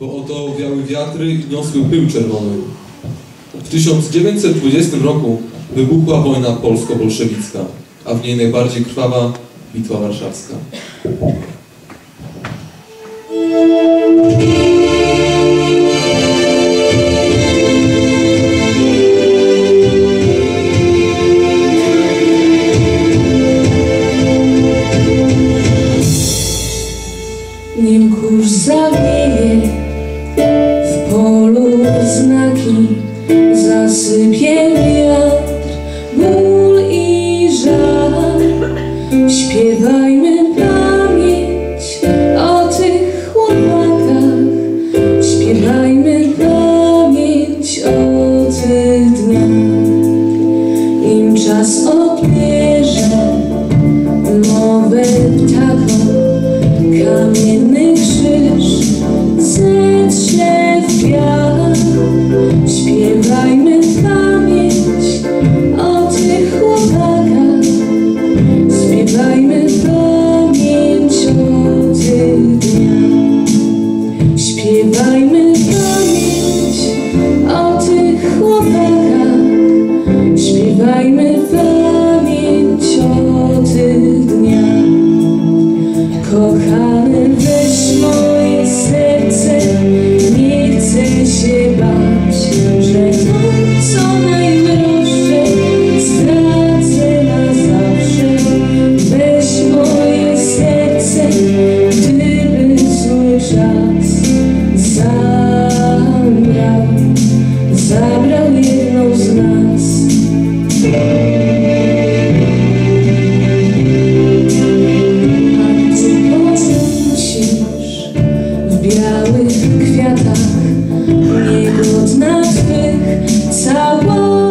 bo oto wiały wiatry i niosły pył czerwony. W 1920 roku wybuchła wojna polsko-bolszewicka, a w niej najbardziej krwawa Bitwa Warszawska. Nim kurz zawieje znaki zasypie Zajmę białych kwiatach, niegodna twych cała.